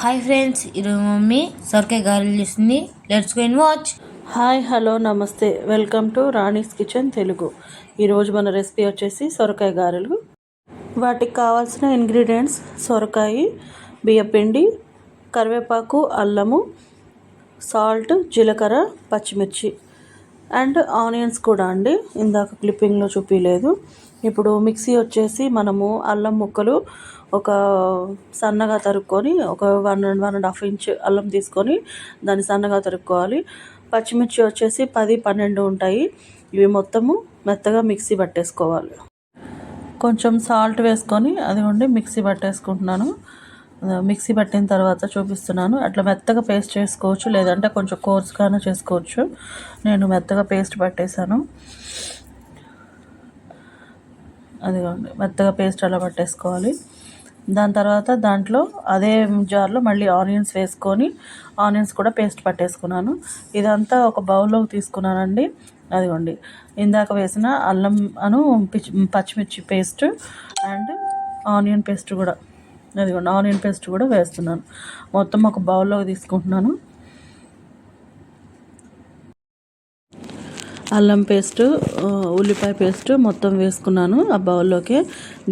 Hi friends ఈరోజు mummy సొరకాయ గారెలు చేసింది. Let's go and watch hi hello నమస్తే. Welcome to Rani's kitchen Telugu ఈరోజు మన రెసిపీ వచ్చేసి సొరకాయ గారెలు. వాటికి కావాల్సిన ఇంగ్రీడియంట్స్ సొరకాయ బియ్యపిండి కరివేపాకు అల్లము సాల్ట్ జీలకర్ర పచ్చిమిర్చి అండ్ ఆనియన్స్ కూడా అండి. ఇందాక క్లిప్పింగ్లో చూపించలేదు ఇప్పుడు మిక్సీ వచ్చేసి మనము అల్లం ముక్కలు ఒక సన్నగా తరుక్కొని ఒక one and one and half inch అల్లం తీసుకొని దాన్ని సన్నగా తరుక్కోవాలి. పచ్చిమిర్చి వచ్చేసి పది పన్నెండు ఉంటాయి. ఇవి మొత్తము మెత్తగా మిక్సీ పట్టేసుకోవాలి. కొంచెం సాల్ట్ వేసుకొని అదిగోండి మిక్సీ పట్టేసుకుంటున్నాను. మిక్సీ పట్టిన తర్వాత చూపిస్తున్నాను. అట్లా మెత్తగా పేస్ట్ చేసుకోవచ్చు లేదంటే కొంచెం కోర్స్గానే చేసుకోవచ్చు. నేను మెత్తగా పేస్ట్ పట్టేశాను. అదిగోండి మెత్తగా పేస్ట్ అలా పట్టేసుకోవాలి. దాని తర్వాత దాంట్లో అదే జార్లో మళ్ళీ ఆనియన్స్ వేసుకొని ఆనియన్స్ కూడా పేస్ట్ పట్టేసుకున్నాను. ఇదంతా ఒక బౌల్లోకి తీసుకున్నానండి. అదిగోండి. ఇందాక వేసిన అల్లం అను పచ్చిమిర్చి పేస్ట్ అండ్ ఆనియన్ పేస్ట్ కూడా. అదిగోండి ఆనియన్ పేస్ట్ కూడా వేస్తున్నాను. మొత్తం ఒక బౌల్లోకి తీసుకుంటున్నాను. అల్లం పేస్ట్ ఉల్లిపాయ పేస్ట్ మొత్తం వేసుకున్నాను ఆ బౌల్లోకి.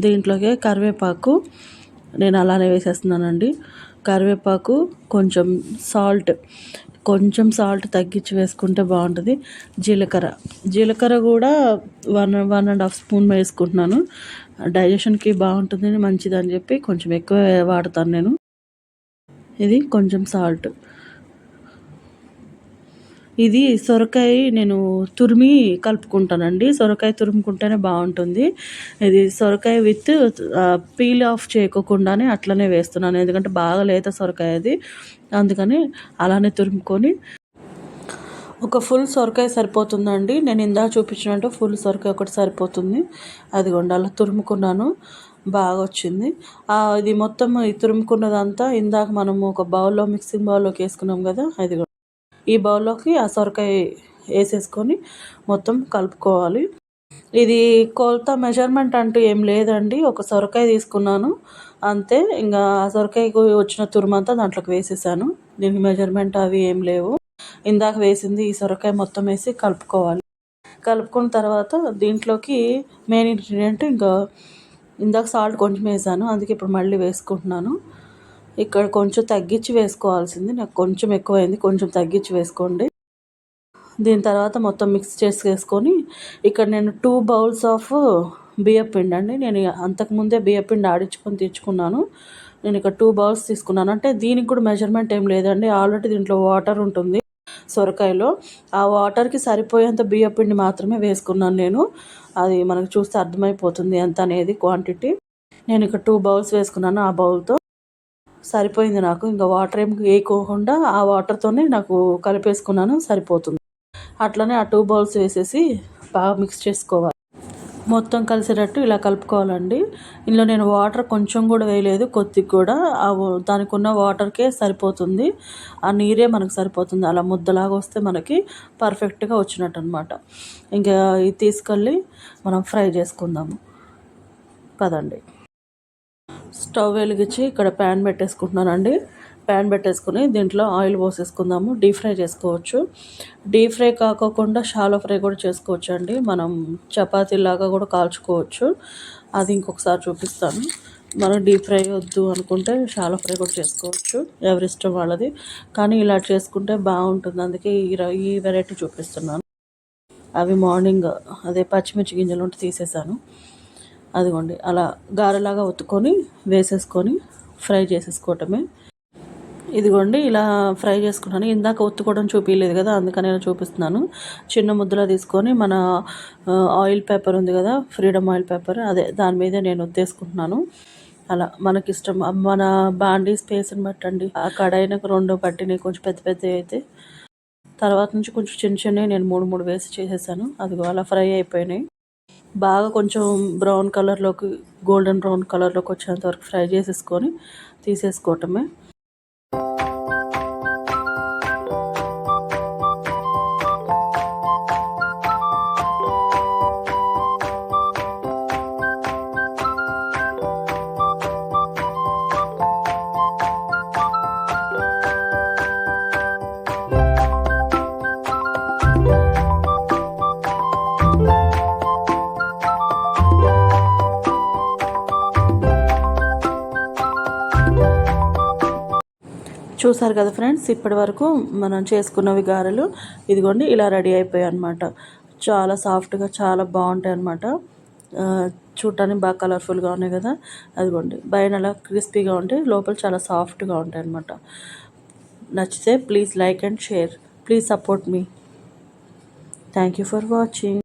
దీంట్లోకి కరివేపాకు నేను అలానే వేసేస్తున్నానండి. కరివేపాకు కొంచెం సాల్ట్ కొంచెం సాల్ట్ తగ్గించి వేసుకుంటే బాగుంటుంది. జీలకర్ర. జీలకర్ర కూడా one one and half spoon వేసుకుంటున్నాను. డైజెషన్కి బాగుంటుంది మంచిదని చెప్పి కొంచెం ఎక్కువ వాడతాను నేను. ఇది కొంచెం సాల్ట్. ఇది సొరకాయ నేను తురిమి కలుపుకుంటానండి. సొరకాయ తురుముకుంటేనే బాగుంటుంది. ఇది సొరకాయ విత్ పీల్ ఆఫ్ చేయకోకుండానే అట్లనే వేస్తున్నాను. ఎందుకంటే బాగా లేత సొరకాయ అది. అందుకని అలానే తురుముకొని ఒక ఫుల్ సొరకాయ సరిపోతుందండి. నేను ఇందా చూపించినట్టు ఫుల్ సొరకాయ ఒకటి సరిపోతుంది. అది అలా తురుముకున్నాను. బాగా వచ్చింది. ఇది మొత్తం తురుముకున్నదంతా ఇందాక మనము ఒక బౌల్లో మిక్సింగ్ బౌల్లోకి వేసుకున్నాం కదా అది ఈ బౌల్లోకి ఆ సొరకాయ వేసేసుకొని మొత్తం కలుపుకోవాలి. ఇది కొలత మెజర్మెంట్ అంటూ ఏం లేదండి. ఒక సొరకాయ తీసుకున్నాను. అంతే ఇంకా ఆ సొరకాయకు వచ్చిన తురుమంతా దాంట్లోకి వేసేసాను. దీనికి మెజర్మెంట్ అవి ఏం లేవు. ఇందాక వేసింది ఈ సొరకాయ మొత్తం వేసి కలుపుకోవాలి. కలుపుకున్న తర్వాత దీంట్లోకి మెయిన్ ఇంగ్రీడియంట్ ఇంకా ఇందాక సాల్ట్ కొంచెం వేసాను. అందుకే ఇప్పుడు మళ్ళీ వేసుకుంటున్నాను. ఇక్కడ కొంచెం తగ్గించి వేసుకోవాల్సింది. నాకు కొంచెం ఎక్కువైంది. కొంచెం తగ్గించి వేసుకోండి. దీని తర్వాత మొత్తం మిక్స్ చేసి వేసుకొని ఇక్కడ నేను టూ బౌల్స్ ఆఫ్ బియ్యపిండి అండి. నేను అంతకుముందే బియ్యపిండి ఆడించుకొని తెచ్చుకున్నాను. నేను ఇక్కడ టూ బౌల్స్ తీసుకున్నాను. అంటే దీనికి కూడా మెజర్మెంట్ ఏం లేదండి. ఆల్రెడీ దీంట్లో వాటర్ ఉంటుంది సొరకాయలో. ఆ వాటర్కి సరిపోయేంత బియ్యపిండి మాత్రమే వేసుకున్నాను నేను. అది మనకు చూస్తే అర్థమైపోతుంది ఎంత అనేది క్వాంటిటీ నేను ఇక్కడ టూ బౌల్స్ వేసుకున్నాను ఆ బౌల్తో సరిపోయింది నాకు. ఇంకా వాటర్ ఏం వేయకోకుండా ఆ వాటర్తోనే నాకు కలిపేసుకున్నాను సరిపోతుంది. అట్లనే ఆ టూ బౌల్స్ వేసేసి బాగా మిక్స్ చేసుకోవాలి. మొత్తం కలిసేటట్టు ఇలా కలుపుకోవాలండి. ఇందులో నేను వాటర్ కొంచెం కూడా వేయలేదు కొద్దిగా కూడా. ఆ దానికి ఉన్న వాటర్కే సరిపోతుంది. ఆ నీరే మనకు సరిపోతుంది. అలా ముద్దలాగా వస్తే మనకి పర్ఫెక్ట్గా వచ్చినట్టు అనమాట ఇంకా ఇది తీసుకెళ్ళి మనం ఫ్రై చేసుకుందాము. పదండి. స్టవ్ వెలిగించి ఇక్కడ ప్యాన్ పెట్టేసుకుంటున్నానండి. ప్యాన్ పెట్టేసుకుని దీంట్లో ఆయిల్ పోసేసుకుందాము. డీప్ ఫ్రై చేసుకోవచ్చు. డీప్ ఫ్రై కాకోకుండా షాలో ఫ్రై కూడా చేసుకోవచ్చు అండి మనం చపాతీలాగా కూడా కాల్చుకోవచ్చు. అది ఇంకొకసారి చూపిస్తాను. మనం డీప్ ఫ్రై వద్దు అనుకుంటే షాలో ఫ్రై కూడా చేసుకోవచ్చు. ఎవరి ఇష్టం వాళ్ళది. కానీ ఇలా చేసుకుంటే బాగుంటుంది. అందుకే ఈ ఈ వెరైటీ చూపిస్తున్నాను. అవి మార్నింగ్ అదే పచ్చిమిర్చి గింజలు ఉంటే తీసేసాను. అదిగోండి అలా గారెలాగా ఒత్తుకొని వేసేసుకొని ఫ్రై చేసేసుకోవటమే. ఇదిగోండి ఇలా ఫ్రై చేసుకున్నాను. ఇందాక ఒత్తుకోవడం చూపించలేదు కదా అందుకని నేను చూపిస్తున్నాను. చిన్న ముద్దలా తీసుకొని మన ఆయిల్ పేపర్ ఉంది కదా ఫ్రీడమ్ ఆయిల్ పేపర్ అదే దాని మీద నేను ఒత్తేసుకుంటున్నాను. అలా మనకి ఇష్టం మన బాండీ స్పేస్ని బట్టండి. ఆ కడాయినకు రెండు పట్టినాయి కొంచెం పెద్ద పెద్ద అయితే. తర్వాత నుంచి కొంచెం చిన్న చిన్నవి నేను మూడు మూడు వేసి చేసేసాను. అది అలా ఫ్రై అయిపోయినాయి. బాగా కొంచెం బ్రౌన్ కలర్లోకి గోల్డెన్ బ్రౌన్ కలర్లోకి వచ్చేంత వరకు ఫ్రై చేసేసుకొని తీసేసుకోవటమే. చూసారు కదా ఫ్రెండ్స్ ఇప్పటి వరకు మనం చేసుకున్నవి గారెలు ఇదిగోండి ఇలా రెడీ అయిపోయాయి అనమాట చాలా సాఫ్ట్గా చాలా బాగుంటాయి అనమాట చూడటానికి బాగా కలర్ఫుల్గా ఉన్నాయి కదా. అదిగోండి పైన అలా క్రిస్పీగా ఉంటాయి లోపల చాలా సాఫ్ట్గా ఉంటాయి అనమాట నచ్చితే please like and share please support me thank you for watching